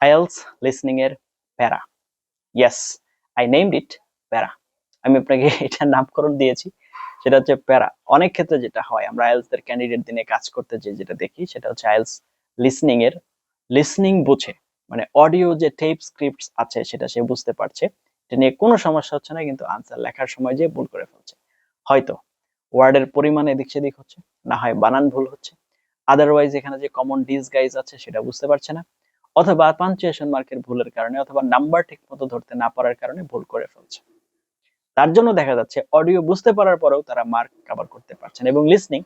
IELTS listening এর প্যারা। Yes I named ইট প্যারা। আমি আপনাকে এটার নামকরণ দিয়েছি, সেটা হচ্ছে প্যারা। অনেক ক্ষেত্রে যেটা হয়, আমরা আইএলস এর ক্যান্ডিডেট দিনে কাজ করতে যে যেটা দেখি, সেটা হচ্ছে আইএলস লিসনিং এর লিসনিং বুঝে। মানে অডিও যে টেপ স্ক্রিপ্ট আছে, সেটা সে বুঝতে পারছে। এটা নিয়ে কোনো সমস্যা হচ্ছে না, কিন্তু আনসার লেখার সময় যে ভুল করে ফেলছে। হয়তো ওয়ার্ডের পরিমাণ এদিক সেদিক হচ্ছে, না হয় বানান ভুল হচ্ছে। আদারওয়াইজ এখানে যে কমন ডিসগাইজ আছে, সেটা বুঝতে পারছে না। অথবা পাঞ্চুয়েশন মার্কের ভুলের কারণে অথবা নাম্বার ঠিক মতো ধরতে না পারার কারণে ভুল করে ফেলছে। তার জন্য দেখা যাচ্ছে অডিও বুঝতে পারার পরেও তারা মার্ক কভার করতে পারছেন এবং লিসনিং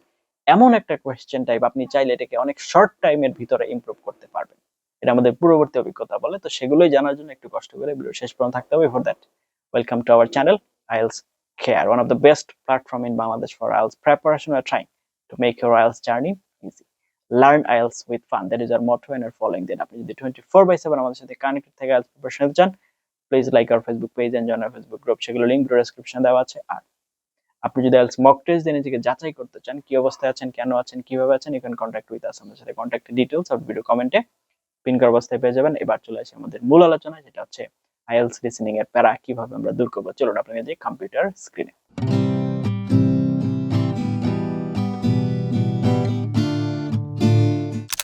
এমন একটা কোয়েশ্চেন টাইপ আপনি চাইলে এটাকে অনেক শর্ট টাইমের ভিতরে ইমপ্রুভ করতে পারবেন। এটা আমাদের পূর্ববর্তী অভিজ্ঞতা বলে, তো সেগুলোই জানার জন্য একটু কষ্ট করে ভিডিও শেষ পর্যন্ত থাকতে হবে। For that welcome to our channel IELTS care one of the best platform in Bangladesh for IELTS preparation are trying to make your IELTS journey easy learn IELTS with fun that is our motto and R following দেন আপনি যদি twenty four by seven আমাদের সাথে connected থেকে IELTS preparation চান please like our Facebook page and join our Facebook group সেগুলো link description দেওয়া আছে। আর আপনি যদি আইএলস মক টেস্ট দিয়ে নিজেকে যাচাই করতে চান, কি অবস্থায় আছেন, কেন আছেন, কীভাবে আছেন you can contact with us আমাদের সাথে কন্ট্যাক্ট ডিটেলস আর ভিডিও কমেন্টে পিন করা অবস্থায় পেয়ে যাবেন। এবার চলে আসে আমাদের মূল আলোচনা যেটা হচ্ছে আইএলস লিসেনিং এর প্যারা, কীভাবে আমরা দূর করব। চলুন আপনাকে যে কম্পিউটার স্ক্রিনে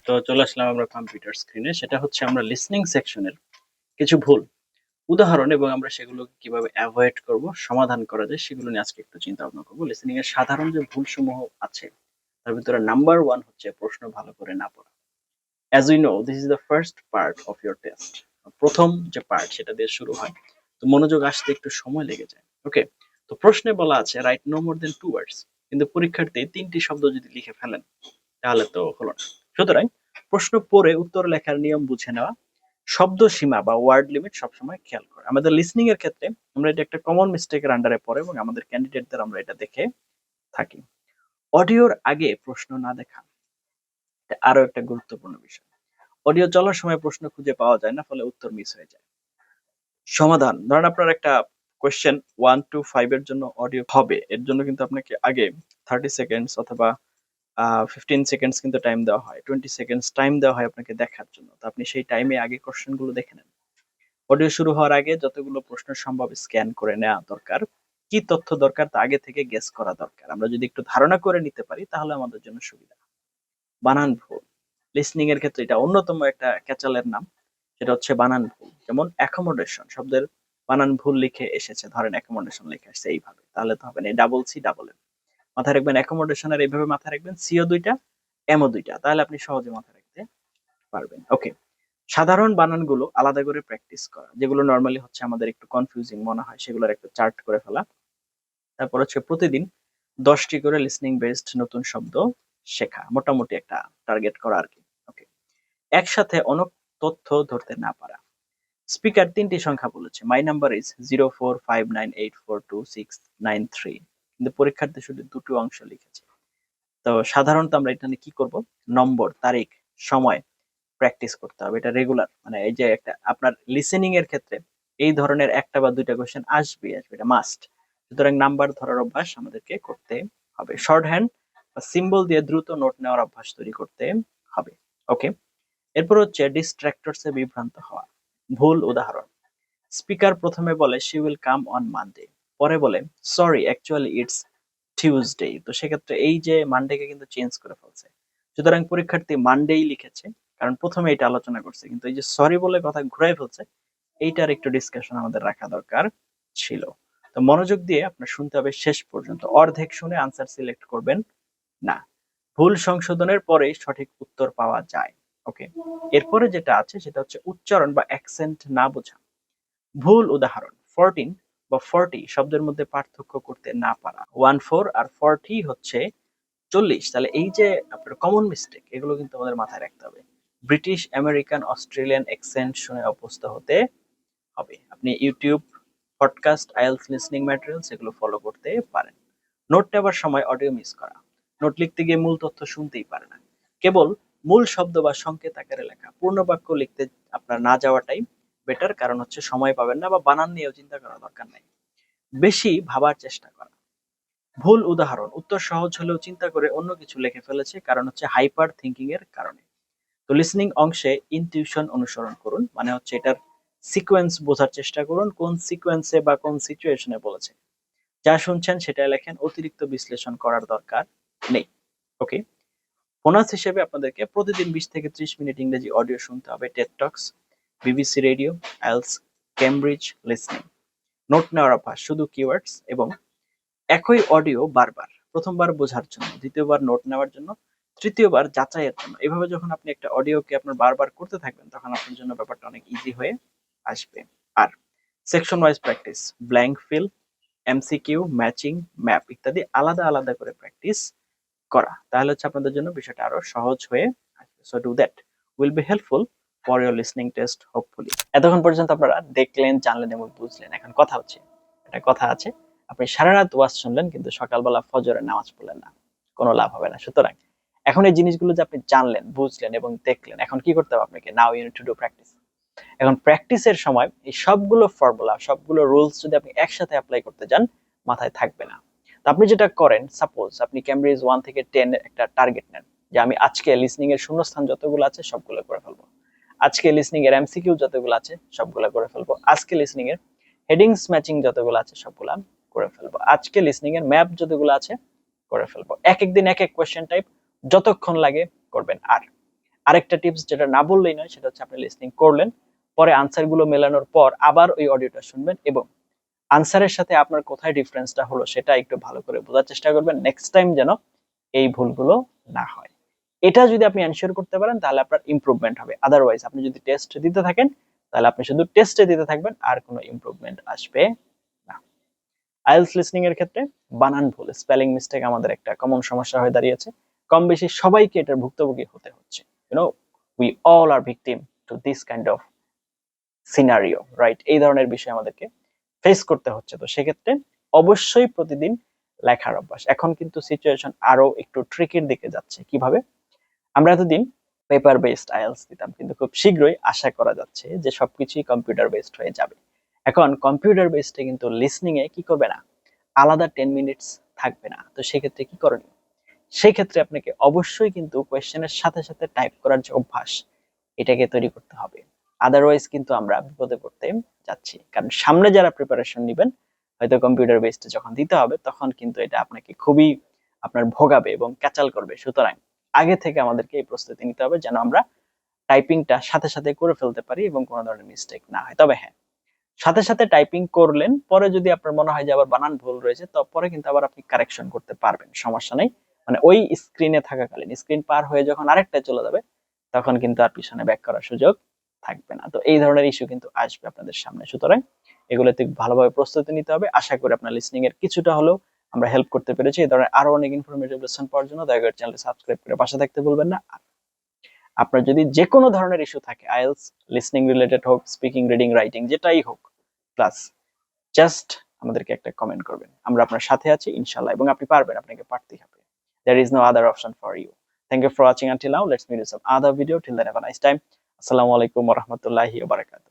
তো চলে আসলাম আমরা কম্পিউটার স্ক্রিনে সেটা হচ্ছে আমরা লিসনিং সেকশনের কিছু ভুল, উদাহরণ এবং আমরা সেগুলো কীভাবে অ্যাভয়েড করব, সমাধান করা যায়, সেগুলো নিয়ে আজকে একটু চিন্তা ভাবনা করব। লিসনিং এর সাধারণ যে ভুল সমূহ আছে, তার ভিতরে নাম্বার ওয়ান হচ্ছে প্রশ্ন ভালো করে না পড়া। As we know this is the first part of your test প্রথম যে পার্ট সেটা দিয়ে শুরু হয়। তো মনোযোগ আসতে একটু সময় লেগে যায়। ওকে তো প্রশ্নে বলা আছে write no more than two words কিন্তু পরীক্ষার্থী তিনটি শব্দ যদি লিখে ফেলেন, তাহলে তো হলো না। সুতরাং প্রশ্ন পড়ে উত্তর লেখার নিয়ম বুঝে নেওয়া, শব্দ সীমা বা ওয়ার্ড লিমিট সবসময় খেয়াল করে। আমাদের লিসনিং এর ক্ষেত্রে আমরা এটা একটা কমন মিস্টেকের আন্ডারে পড়ে এবং আমাদের ক্যান্ডিডেটদের আমরা এটা দেখে থাকি। অডিওর আগে প্রশ্ন না দেখা আরও একটা গুরুত্বপূর্ণ বিষয়। অডিও চলার সময় প্রশ্ন খুঁজে পাওয়া যায় না, ফলে উত্তর মিস হয়ে যায়। সমাধান, ধরেন আপনার একটা কোয়েশ্চেন ওয়ান টু ফাইভ এর জন্য অডিও হবে, এর জন্য কিন্তু আপনাকে আগে থার্টি সেকেন্ডস অথবা ফিফটিন সেকেন্ডস কিন্তু টাইম দেওয়া হয় টোয়েন্টি সেকেন্ডস টাইম দেওয়া হয় আপনাকে দেখার জন্য। তো আপনি সেই টাইমে আগে কোশ্চেনগুলো দেখে নেন। অডিও শুরু হওয়ার আগে যতগুলো প্রশ্ন সম্ভব স্ক্যান করে নেওয়া দরকার। কি তথ্য দরকার তা আগে থেকে গেস করা দরকার। আমরা যদি একটু ধারণা করে নিতে পারি, তাহলে আমাদের জন্য সুবিধা। বানান ভুল। লিসনিং এর ক্ষেত্রে এটা অন্যতম একটা ক্যাচালের নাম। সেটা হচ্ছে বানান ভুল। যেমন অ্যাকোমোডেশন শব্দের বানান ভুল লিখে এসেছে। ধরেন অ্যাকোমোডেশন লিখে আসছে এইভাবে। তাহলে তো হবে না। ডাবল সি ডাবল এম মাথায় রাখবেন অ্যাকোমোডেশনের এইভাবে মাথায় রাখবেন সিও দুইটা এমও দুইটা, তাহলে আপনি সহজে মাথায় রাখতে পারবেন। ওকে সাধারণ বানানগুলো আলাদা করে প্র্যাকটিস করা, যেগুলো নর্মালি হচ্ছে আমাদের একটু কনফিউজিং মনে হয়, সেগুলোর একটু চার্ট করে ফেলা। তারপর হচ্ছে প্রতিদিন দশটি করে লিসনিং বেসড নতুন শব্দ শেখা, মোটামুটি একটা টার্গেট করা আর কি। ওকে একসাথে অনেক তথ্য ধরতে না পারা। স্পিকার তিনটি সংখ্যা বলেছে my number is zero four five nine eight four two six nine three কিন্তু পরীক্ষার্থী শুধু দুটো অংশ লিখেছে। তো সাধারণত আমরা এটা নিয়ে কি করব? নম্বর, তারিখ, সময় প্র্যাকটিস করতে হবে। এটা রেগুলার মানে এই যে একটা আপনার লিসেনিং এর ক্ষেত্রে এই ধরনের একটা বা দুইটা কোয়েশ্চেন আসবে আসবে। এটা মাস্ট সুতরাং নাম্বার ধরার অভ্যাস আমাদেরকে করতে হবে। শর্ট হ্যান্ড বা সিম্বল দিয়ে দ্রুত নোট নেওয়ার অভ্যাস তৈরি করতে হবে। ওকে এরপর হচ্ছে ডিস্ট্রাক্টরস বিভ্রান্ত হওয়া। ভুল উদাহরণ। স্পিকার প্রথমে বলে she will come on Monday পরে বলে সরি অ্যাকচুয়ালি ইটস টিউসডে তো সেক্ষেত্রে এই যে মানডেকে কিন্তু চেঞ্জ করে ফেলছে। সুতরাং পরীক্ষার্থী মানডেই লিখেছে, কারণ প্রথমে এটা আলোচনা করছে। কিন্তু এই যে সরি বলে কথা ঘুরাই ফেলছে, এইটার একটু ডিসকাশন আমাদের রাখা দরকার ছিল। তো মনোযোগ দিয়ে আপনার শুনতে হবে শেষ পর্যন্ত। অর্ধেক শুনে আনসার সিলেক্ট করবেন না। ভুল সংশোধনের পরেই সঠিক উত্তর পাওয়া যায়। ওকে? এরপরে যেটা আছে সেটা হচ্ছে উচ্চারণ বা অ্যাকসেন্ট না বোঝা। ভুল উদাহরণ ফোরটিন বা ফর্টি শব্দের মধ্যে পার্থক্য করতে না পারা। ওয়ান ফোর আর ফর্টি হচ্ছে চল্লিশ। তাহলে এই যে আপনার কমন মিস্টেক এগুলো কিন্তু আমাদের মাথায় রাখতে হবে। ব্রিটিশ আমেরিকান অস্ট্রেলিয়ান অ্যাকসেন্ট শুনে অভ্যস্ত হতে হবে। আপনি YouTube podcast IELTS listening materials এগুলো ফলো করতে পারেন। নোট নেওয়ার সময় অডিও মিস করা। নোট লিখতে গিয়ে মূল তথ্য শুনতেই পারে না। কেবল মূল শব্দ বা সংকেত আকারে লেখা। পূর্ণ বাক্য লিখতে আপনার না যাওয়াটাই বেটার কারণ হচ্ছে সময় পাবেন না বা বানান নিয়েও চিন্তা করার দরকার নাই। বেশি ভাবার চেষ্টা করা। ভুল উদাহরণ। উত্তর সহজ হলেও চিন্তা করে অন্য কিছু লিখে ফেলেছে, কারণ হচ্ছে হাইপার থিঙ্কিং এর কারণে। তো লিসনিং অংশে ইনটিউশন অনুসরণ করুন মানে হচ্ছে এটার সিকোয়েন্স বোঝার চেষ্টা করুন, কোন সিকোয়েন্সে বা কোন সিচুয়েশনে বলেছে। যা শুনছেন সেটা লেখেন, অতিরিক্ত বিশ্লেষণ করার দরকার নেই। ওকে? বোনাস হিসেবে আপনাদেরকে প্রতিদিন বিশ থেকে ত্রিশ মিনিট ইংরেজি অডিও শুনতে হবে TED talks BBC radio IELTS Cambridge listening. Note নেওয়ার অভ্যাস, শুধু কিওয়ার্ডস এবং একই অডিও বারবার, প্রথমবার বোঝার জন্য, দ্বিতীয়বার নোট নেওয়ার জন্য, তৃতীয়বার যাচাইয়ের জন্য। এভাবে যখন আপনি একটা অডিওকে আপনার বারবার করতে থাকবেন, তখন আপনার জন্য ব্যাপারটা অনেক ইজি হয়ে আসবে। আর section wise practice blank fill MCQ matching map ইত্যাদি আলাদা আলাদা করে প্র্যাকটিস করা। তাহলে হচ্ছে আপনাদের জন্য বিষয়টা আরও সহজ হয়ে আসবে। So do that will be helpful for your listening test hopefully এতক্ষণ পর্যন্ত আপনারা দেখলেন, জানলেন এবং বুঝলেন। এখন কথা হচ্ছে, একটা কথা আছে। আপনি সারা রাত ওয়াজ শুনলেন, কিন্তু সকালবেলা ফজরের নামাজ পড়লেন না। কোনো লাভ হবে না। সুতরাং, এখন এই জিনিসগুলো যে আপনি জানলেন, বুঝলেন এবং দেখলেন, এখন কি করতে হবে আপনাকে? Now unit two do practice এখন প্র্যাকটিসের সময় এই সবগুলো ফর্মুলা সবগুলো রুলস যদি আপনি একসাথে অ্যাপ্লাই করতে যান, মাথায় থাকবে না। তো আপনি যেটা করেন সাপোজ আপনি ক্যামব্রিজ ওয়ান থেকে টেন একটা টার্গেট নেন। যে আমি আজকে লিসনিং এর শূন্যস্থান যতগুলো আছে, সবগুলো করে ফেলব। আজকে লিসনিং এর এমসিকিউ যতগুলো আছে, সবগুলো করে ফেলব। আজকে লিসনিং এর হেডিংস ম্যাচিং যতগুলো আছে, সবগুলো করে ফেলব। আজকে লিসনিং এর ম্যাপ যতগুলো আছে, করে ফেলব। এক এক দিন, এক এক কোয়েশ্চেন টাইপ যতক্ষণ লাগে করবেন। আর আরেকটা টিপস যেটা না বললেই নয়, সেটা হচ্ছে আপনি লিসনিং করলেন, পরে আনসারগুলো মেলানোর পর আবার ওই অডিওটা শুনবেন এবং আনসারের সাথে আপনার কোথায় ডিফারেন্সটা হলো, সেটা একটু ভালো করে বোঝার চেষ্টা করবেন। নেক্সট টাইম যেন এই ভুলগুলো না হয়। এটা যদি আপনি এনশিওর করতে পারেন, তাহলে আপনার ইম্প্রুভমেন্ট হবে। আদারওয়াইজ আপনি যদি টেস্ট দিতে থাকেন, তাহলে আপনি শুধু টেস্টে দিতে থাকবেন, আর কোনো ইমপ্রুভমেন্ট আসবে না। আইএলস লিসনিং এর ক্ষেত্রে বানান ভুল স্পেলিং মিস্টেক আমাদের একটা কমন সমস্যা হয়ে দাঁড়িয়েছে। কম বেশি সবাইকে এটার ভুক্তভোগী হতে হচ্ছে। You know we all are victim to this kind of scenario right এই ধরনের বিষয় আমাদেরকে ফেস করতে হচ্ছে। তো সেক্ষেত্রে অবশ্যই প্রতিদিন লেখার অভ্যাস। এখন কিন্তু সিচুয়েশন আরও একটু ট্রিকির দিকে যাচ্ছে। কীভাবে? আমরা এতদিন পেপার বেসড আইএলস দিতাম, কিন্তু খুব শীঘ্রই আশা করা যাচ্ছে যে সবকিছুই কম্পিউটার বেসড হয়ে যাবে। এখন কম্পিউটার বেসডে কিন্তু লিসনিং এ কি করবে না? আলাদা টেন মিনিটস থাকবে না। তো সেক্ষেত্রে কি করণীয়? সেই ক্ষেত্রে আপনাকে অবশ্যই কিন্তু কোয়েশ্চেনের সাথে সাথে টাইপ করার যে অভ্যাস, এটাকে তৈরি করতে হবে। আদারওয়াইজ কিন্তু আমরা বিপদে পড়তে যাচ্ছি। কারণ সামনে যারা প্রিপারেশন নেবেন, হয়তো কম্পিউটার বেসডে যখন দিতে হবে, তখন কিন্তু এটা আপনাকে খুবই আপনার ভোগাবে এবং ক্যাচাল করবে। সুতরাং আগে থেকে আমাদেরকে এই প্রস্তুতি নিতে হবে যেন আমরা টাইপিংটা সাথে সাথে করে ফেলতে পারি এবং কোনো ধরনের মিস্টেক না হয়। তবে হ্যাঁ সাথে সাথে টাইপিং করলেন, পরে যদি আপনার মনে হয় যে আবার বানান ভুল রয়েছে, তো পরে কিন্তু আবার আপনি কারেকশন করতে পারবেন, সমস্যা নেই। মানে ওই স্ক্রিনে থাকাকালীন স্ক্রিন পার হয়ে যখন আরেকটা চলে যাবে, তখন কিন্তু আর পিছনে ব্যাক করার সুযোগ থাকবে না। তো এই ধরনের ইস্যু কিন্তু আসবে আপনাদের সামনে। সুতরাং এগুলোতে ভালোভাবে প্রস্তুতি নিতে হবে। আশা করি আপনার লিসনিং এর কিছুটা হলেও আমরা হেল্প করতে পেরেছি। এই ধরনের আরও অনেক ইনফরমেটিভ লেসন পাওয়ার জন্য দয়া করে চ্যানেলটি সাবস্ক্রাইব করে পাশে থাকতে বলবেন না। আপনার যদি যে কোনো ধরনের ইস্যু থাকে আইএলস লিসনিং রিলেটেড হোক স্পিকিং রিডিং রাইটিং যেটাই হোক ক্লাস জাস্ট আমাদেরকে একটা কমেন্ট করবেন। আমরা আপনার সাথে আছি ইনশাল্লাহ এবং আপনি পারবেন, আপনাকে পারতেই হবে। There is no other option for you thank you for watching until now. Let's meet you some other video. Till then, have a nice time. Assalamu alaikum warahmatullahi wabarakatuh.